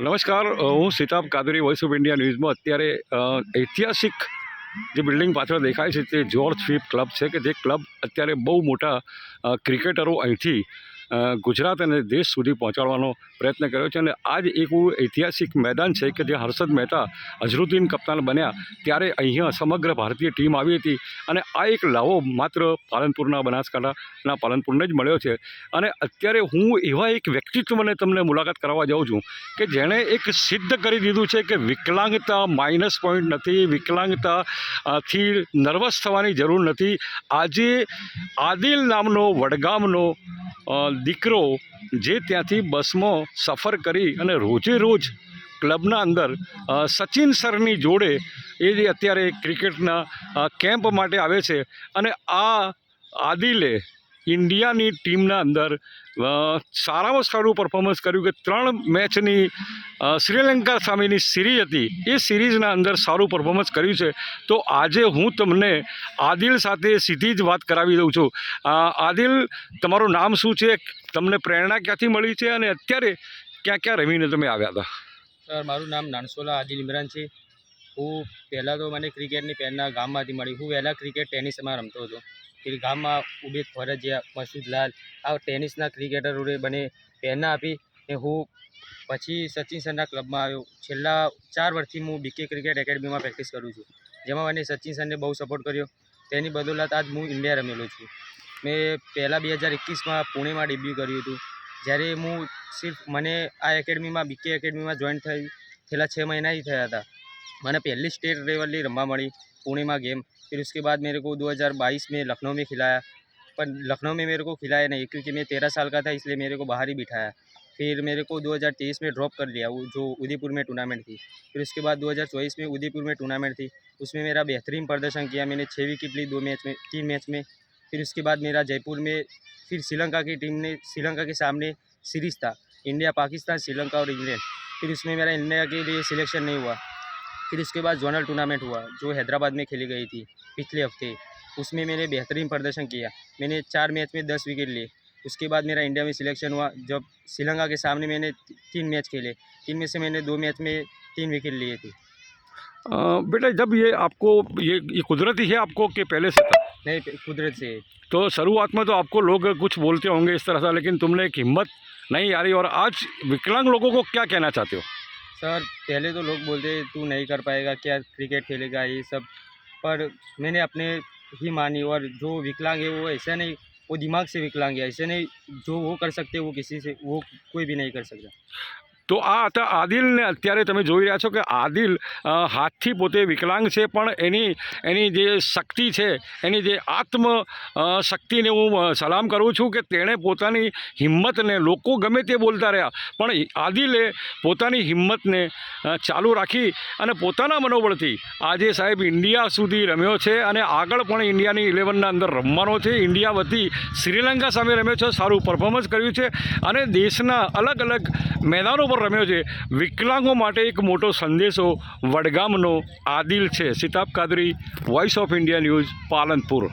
નમસ્કાર હું Sitab Kadri voice of India ન્યૂઝમાં અત્યારે ઐતિહાસિક જે બિલ્ડિંગ પાછળ દેખાય છે તે જોર્જ ફિપ ક્લબ છે કે જે ક્લબ અત્યારે બહુ મોટા ક્રિકેટરો અહીંથી ગુજરાત અને દેશ સુધી પહોંચાડવાનો પ્રયત્ન કર્યો છે અને આજ એક એવું ઐતિહાસિક મેદાન છે કે જે હર્ષદ મહેતા અઝરુદ્દીન કપ્તાન બન્યા ત્યારે અહીંયા સમગ્ર ભારતીય ટીમ આવી હતી અને આ એક લાવો માત્ર પાલનપુરના બનાસકાંઠાના પાલનપુરને જ મળ્યો છે. અને અત્યારે હું એવા એક વ્યક્તિત્વને તમને મુલાકાત કરવા જાઉં છું કે જેણે એક સિદ્ધ કરી દીધું છે કે વિકલાંગતા માઇનસ પોઈન્ટ નથી વિકલાંગતા થી નર્વસ થવાની જરૂર નથી. આજે આદિલ નામનો વડગામનો દીકરો જે ત્યાંથી બસમાં સફર કરી અને રોજે રોજ ક્લબના અંદર સચિન સરની જોડે એ જે અત્યારે ક્રિકેટના કેમ્પ માટે આવે છે અને આ આદિલે ઇન્ડિયાની ટીમના અંદર સારામાં સારું પરફોર્મન્સ કર્યું કે ત્રણ મેચની શ્રીલંકા સામેની સિરીઝ હતી. એ સિરીઝના અંદર સારું પરફોર્મન્સ કર્યું છે. તો આજે હું તમને આદિલ સાથે સીધી જ વાત કરાવી દઉં છું. આદિલ, તમારું નામ શું છે? તમને પ્રેરણા ક્યાંથી મળી છે? અને અત્યારે ક્યાં ક્યાં રમીને તમે આવ્યા હતા? સર, મારું નામ નાનસોલા આદિલ ઇમરાન છે. હું પહેલાં તો મને ક્રિકેટની પહેલાં ગામમાંથી મળી. હું પહેલાં ક્રિકેટ ટેનિસમાં રમતો હતો. ગામમાં ઉબેદ ફરજિયા મસૂદલાલ આ ટેનિસના ક્રિકેટરોએ મને પ્રેરણા આપી ને હું પછી સચિન સરના ક્લબમાં આવ્યો. છેલ્લા ચાર વર્ષથી હું બીકે ક્રિકેટ એકેડમીમાં પ્રેક્ટિસ કરું છું. જેમાં મને સચિન સરને બહુ સપોર્ટ કર્યો. તેની બદોલત આજ હું ઇન્ડિયા રમેલો છું. મેં પહેલાં બે હજાર એકવીસમાં પુણેમાં ડેબ્યુ કર્યું હતું. જ્યારે હું સિર્ફ મને આ એકેડમીમાં બીકે એકેડમીમાં જોઈન થઈ છેલ્લા છ મહિનાથી થયા હતા. मैंने पहली स्टेट लेवल रंबा मड़ी पुणे में गेम। फिर उसके बाद मेरे को 2022 में लखनऊ में खिलाया। पर लखनऊ में मेरे को खिलाया नहीं, क्योंकि मैं तेरह साल का था, इसलिए मेरे को बाहर ही बिठाया। फिर मेरे को 2023 में ड्रॉप कर लिया वो जो उदयपुर में टूर्नामेंट थी। फिर उसके बाद 2024 में उदयपुर में टूर्नामेंट थी। उसमें मेरा बेहतरीन प्रदर्शन किया, मैंने छः विकेट ली दो मैच में, तीन मैच में। फिर उसके बाद मेरा जयपुर में, फिर श्रीलंका की टीम ने, श्रीलंका के सामने सीरीज़ था इंडिया पाकिस्तान श्रीलंका और इंग्लैंड फिर उसमें मेरा इंडिया के लिए सिलेक्शन नहीं हुआ। फिर इसके बाद जोनल टूर्नामेंट हुआ जो हैदराबाद में खेली गई थी पिछले हफ़्ते। उसमें मैंने बेहतरीन प्रदर्शन किया। मैंने चार मैच में दस विकेट लिए। उसके बाद मेरा इंडिया में सिलेक्शन हुआ जब श्रीलंका के सामने मैंने तीन मैच खेले। तीन में से मैंने दो मैच में तीन विकेट लिए थे। बेटा जब ये आपको ये ये कुदरती है आपको कि पहले से था? नहीं कुदरत से। तो शुरुआत में तो आपको लोग कुछ बोलते होंगे इस तरह से लेकिन तुमने एक हिम्मत नहीं आ रही और आज विकलांग लोगों को क्या कहना चाहते हो? सर, पहले तो लोग बोलते तू नहीं कर पाएगा, क्या क्रिकेट खेलेगा, ये सब? पर मैंने अपने ही मानी और जो विकलांग है, वो ऐसा नहीं, वो दिमाग से विकलांग है, ऐसे नहीं, जो वो कर सकते वो किसी से, वो कोई भी नहीं कर सकता। તો આ હતા આદિલને અત્યારે તમે જોઈ રહ્યા છો કે આદિલ હાથથી પોતે વિકલાંગ છે, પણ એની એની જે શક્તિ છે, એની જે આત્મ શક્તિને હું સલામ કરું છું કે તેણે પોતાની હિંમતને, લોકો ગમે તે બોલતા રહ્યા, પણ આદિલે પોતાની હિંમતને ચાલુ રાખી અને પોતાના મનોબળથી આજે સાહેબ ઇન્ડિયા સુધી રમ્યો છે અને આગળ પણ ઇન્ડિયાની ઇલેવનના અંદર રમવાનો છે. ઇન્ડિયા વતી શ્રીલંકા સામે રમ્યો છે, સારું પરફોર્મન્સ કર્યું છે અને દેશના અલગ અલગ મેદાનો પર રમ્યો છે. વિકલાંગો માટે એક મોટો સંદેશો વડગામનો આદિલ છે. Sitab Kadri voice of India news Palanpur.